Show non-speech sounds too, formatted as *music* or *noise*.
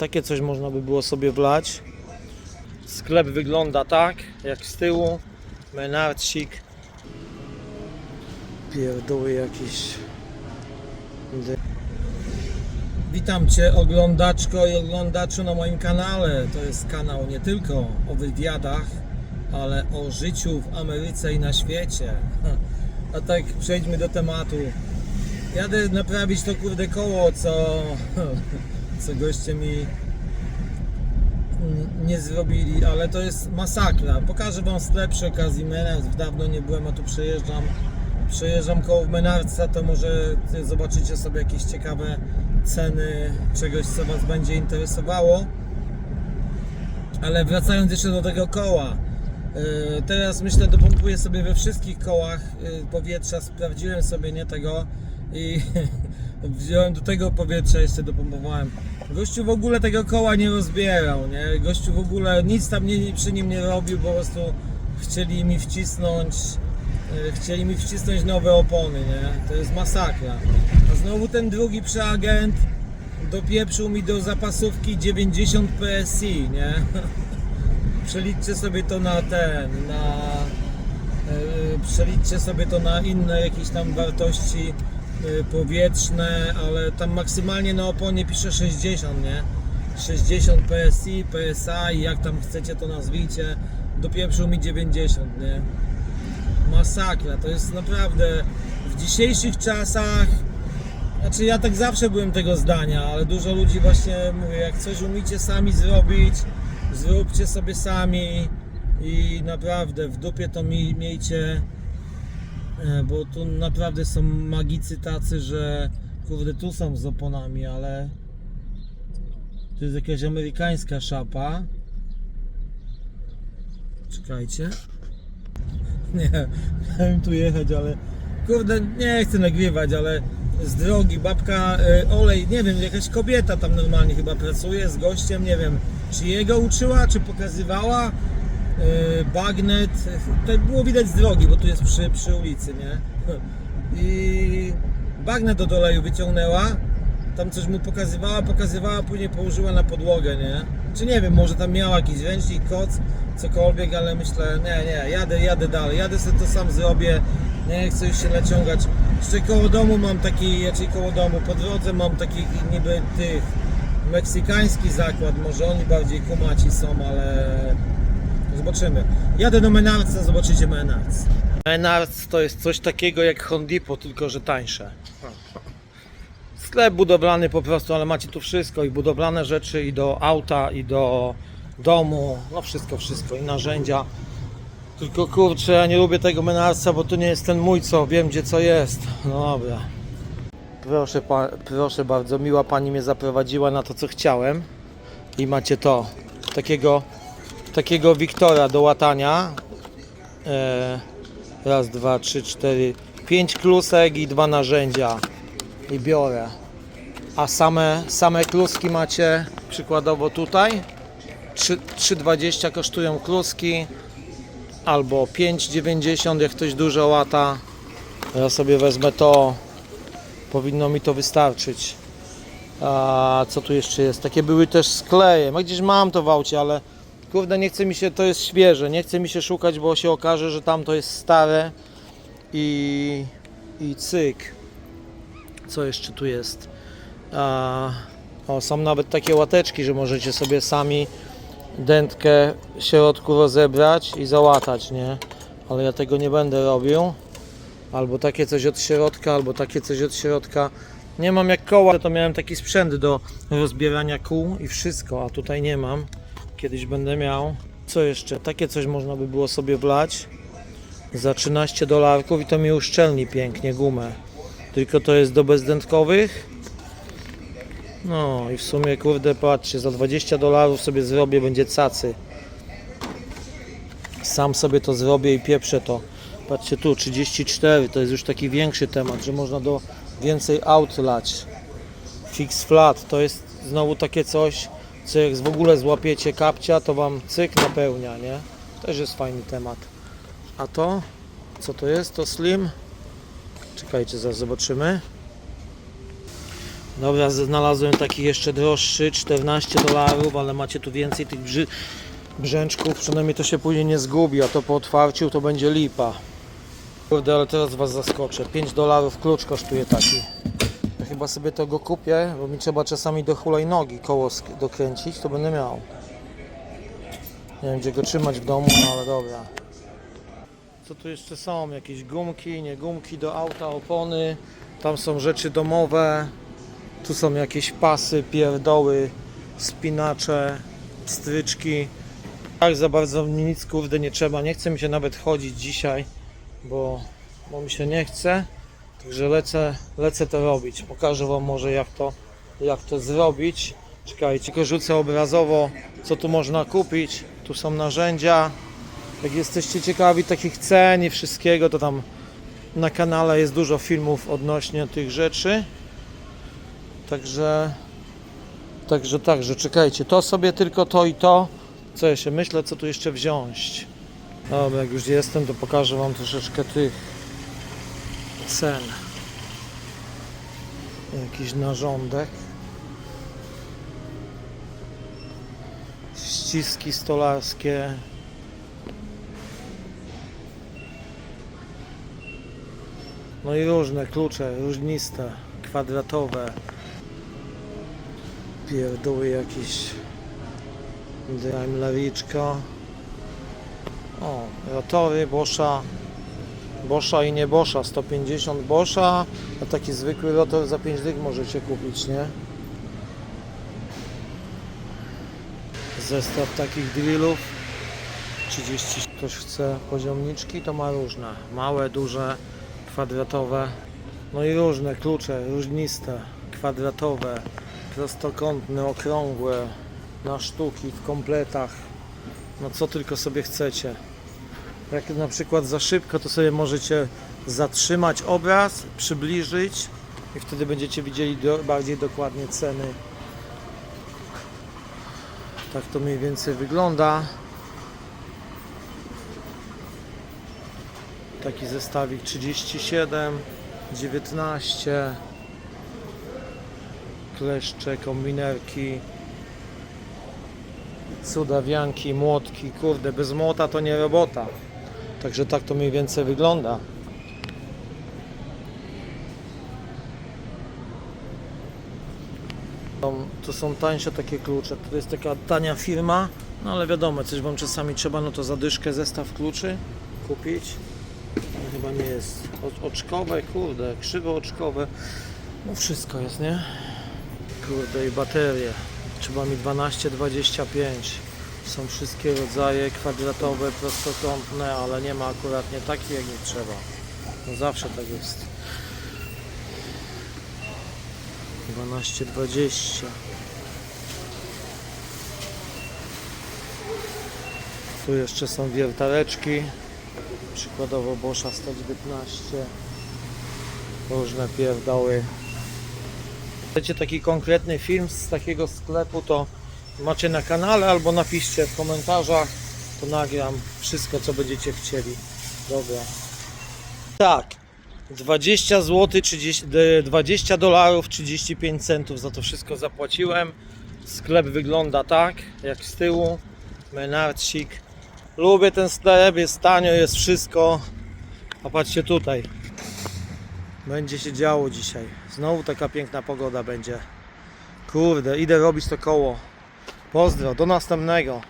takie coś można by było sobie wlać. Sklep wygląda tak, jak z tyłu. Menarcik. Pierdoły jakieś. Witam Cię oglądaczko i oglądaczu na moim kanale. To jest kanał nie tylko o wywiadach, ale o życiu w Ameryce i na świecie. *laughs* A tak przejdźmy do tematu. Jadę naprawić to kurde koło, co, *laughs* co goście mi nie zrobili, ale to jest masakra. Pokażę Wam sklep przy okazji Menards. Dawno nie byłem, a tu przejeżdżam. Przejeżdżam koło Menardsa, to może zobaczycie sobie jakieś ciekawe ceny czegoś, co Was będzie interesowało. Ale wracając jeszcze do tego koła. Yy, Teraz myślę, dopompuję sobie we wszystkich kołach yy, powietrza. Sprawdziłem sobie nie tego i *laughs* wziąłem do tego powietrza, jeszcze dopompowałem. Gościu w ogóle tego koła nie rozbierał, nie? Gościu w ogóle nic tam nie, przy nim nie robił, po prostu chcieli mi wcisnąć yy, chcieli mi wcisnąć nowe opony, nie? To jest masakra. A znowu ten drugi przeagent dopieprzył mi do zapasówki 90 PSI, nie? *laughs* Przeliczcie sobie to na ten, na yy, przeliczcie sobie to na inne jakieś tam wartości powietrzne, ale tam maksymalnie na oponie pisze 60, nie? 60 PSI, PSI, jak tam chcecie to nazwijcie, dopieprzył mi 90, nie? Masakra, to jest naprawdę w dzisiejszych czasach znaczy ja tak zawsze byłem tego zdania, ale dużo ludzi właśnie mówi, jak coś umiecie sami zrobić, zróbcie sobie sami i naprawdę w dupie to mi miejcie, bo tu naprawdę są magicy tacy, że kurde tu są z oponami, ale to jest jakaś amerykańska szapa. Czekajcie. *laughs* Nie, miałem tu jechać, ale kurde, nie chcę nagrywać, ale z drogi babka y, olej, nie wiem, jakaś kobieta tam normalnie chyba pracuje z gościem, nie wiem, czy jego uczyła, czy pokazywała bagnet, to było widać z drogi, bo tu jest przy, przy ulicy, nie? I bagnet od oleju wyciągnęła, tam coś mu pokazywała, pokazywała, później położyła na podłogę, nie? Czy nie wiem, może tam miała jakiś ręcznik, koc, cokolwiek, ale myślę, nie, nie, jadę, jadę dalej, jadę sobie to sam zrobię, nie chcę już się naciągać. Jeszcze koło domu mam taki, raczej koło domu, po drodze mam takich niby tych meksykański zakład, może oni bardziej kumaci są, ale zobaczymy. Jadę do Menardsa, zobaczycie Menards. Menards to jest coś takiego jak Hondipo, tylko że tańsze. Sklep budowlany po prostu, ale macie tu wszystko i budowlane rzeczy i do auta i do domu, no wszystko, wszystko i narzędzia. Tylko kurczę, ja nie lubię tego Menarsa, bo to nie jest ten mój, co wiem gdzie co jest. No dobra. Proszę, pa, proszę bardzo, miła pani mnie zaprowadziła na to, co chciałem. I macie to, takiego, takiego Wiktora do łatania. E, raz, dwa, trzy, cztery, pięć klusek i dwa narzędzia. I biorę. A same, same kluski macie przykładowo tutaj. 3 3,20 kosztują kluski albo 5,90 jak ktoś dużo łata. Ja sobie wezmę to. Powinno mi to wystarczyć. A co tu jeszcze jest? Takie były też skleje. No gdzieś mam to w aucie, ale kurde nie chce mi się, to jest świeże. Nie chce mi się szukać, bo się okaże, że tam to jest stare i, i cyk. Co jeszcze tu jest? A, o, są nawet takie łateczki, że możecie sobie sami dętkę w środku rozebrać i załatać, nie? Ale ja tego nie będę robił. Albo takie coś od środka, albo takie coś od środka. Nie mam jak koła, to miałem taki sprzęt do rozbierania kół i wszystko, a tutaj nie mam. Kiedyś będę miał. Co jeszcze? Takie coś można by było sobie wlać za 13 dolarków i to mi uszczelni pięknie gumę. Tylko to jest do bezdętkowych. No i w sumie kurde patrzcie, za 20 dolarów sobie zrobię, będzie cacy. Sam sobie to zrobię i pieprzę to. Patrzcie tu, 34, to jest już taki większy temat, że można do więcej aut lać. Fix flat, to jest znowu takie coś, co jak w ogóle złapiecie kapcia, to wam cyk napełnia, nie? Też jest fajny temat. A to? Co to jest? To slim? Czekajcie, zaraz zobaczymy. Dobra, znalazłem taki jeszcze droższy, 14 dolarów, ale macie tu więcej tych brzy... brzęczków, przynajmniej to się później nie zgubi, a to po otwarciu to będzie lipa. Kurde, ale teraz was zaskoczę. 5 dolarów klucz kosztuje taki. Chyba sobie tego kupię, bo mi trzeba czasami do hulajnogi koło dokręcić, to będę miał. Nie wiem gdzie go trzymać w domu, no ale dobra. Co tu jeszcze są? Jakieś gumki, nie gumki do auta, opony. Tam są rzeczy domowe. Tu są jakieś pasy, pierdoły, spinacze, stryczki. Tak za bardzo mi nic kurde nie trzeba. Nie chce mi się nawet chodzić dzisiaj, bo, bo mi się nie chce. Także lecę, lecę to robić. Pokażę Wam może jak to, jak to zrobić. Czekajcie, tylko rzucę obrazowo co tu można kupić. Tu są narzędzia. Jak jesteście ciekawi takich cen i wszystkiego, to tam na kanale jest dużo filmów odnośnie tych rzeczy. Także, także, także, czekajcie, to sobie tylko to i to. Co ja się myślę, co tu jeszcze wziąć. Dobra, jak już jestem, to pokażę Wam troszeczkę tych cen. Jakiś narządek. Ściski stolarskie. No i różne klucze, różniste, kwadratowe. Pierdoły jakieś. Daimlericzka. O, rotory Boscha. Boscha i nie Boscha. 150 Boscha, a taki zwykły rotor za 5 dych możecie kupić, nie? Zestaw takich drillów. 30. Ktoś chce poziomniczki, to ma różne. Małe, duże, kwadratowe. No i różne klucze, różniste, kwadratowe, prostokątne, okrągłe, na sztuki, w kompletach. No co tylko sobie chcecie. Jak na przykład za szybko, to sobie możecie zatrzymać obraz, przybliżyć i wtedy będziecie widzieli do, bardziej dokładnie ceny. Tak to mniej więcej wygląda. Taki zestawik 37, 19, kleszcze, kombinerki, cudawianki, młotki. Kurde, bez młota to nie robota. Także tak to mniej więcej wygląda. To- są tańsze takie klucze. To jest taka tania firma, no ale wiadomo, coś Wam czasami trzeba, no to zadyszkę zestaw kluczy kupić. To chyba nie jest o- oczkowe, kurde, krzywo oczkowe. No wszystko jest, nie? Kurde i baterie. Trzeba mi 12-25. Są wszystkie rodzaje kwadratowe, prostokątne, ale nie ma akurat nie takich jak nie trzeba. No zawsze tak jest. 12-20. Tu jeszcze są wiertareczki. Przykładowo Boscha 119. Różne pierdoły. Chcecie taki konkretny film z takiego sklepu, to macie na kanale albo napiszcie w komentarzach, to nagram wszystko co będziecie chcieli. Dobra. Tak. 20 zł, 30, d- 20 dolarów 35 centów za to wszystko zapłaciłem. Sklep wygląda tak, jak z tyłu. Menarcik. Lubię ten sklep, jest tanio, jest wszystko. A patrzcie tutaj. Będzie się działo dzisiaj. Znowu taka piękna pogoda będzie. Kurde, idę robić to koło. Pozdro, do następnego.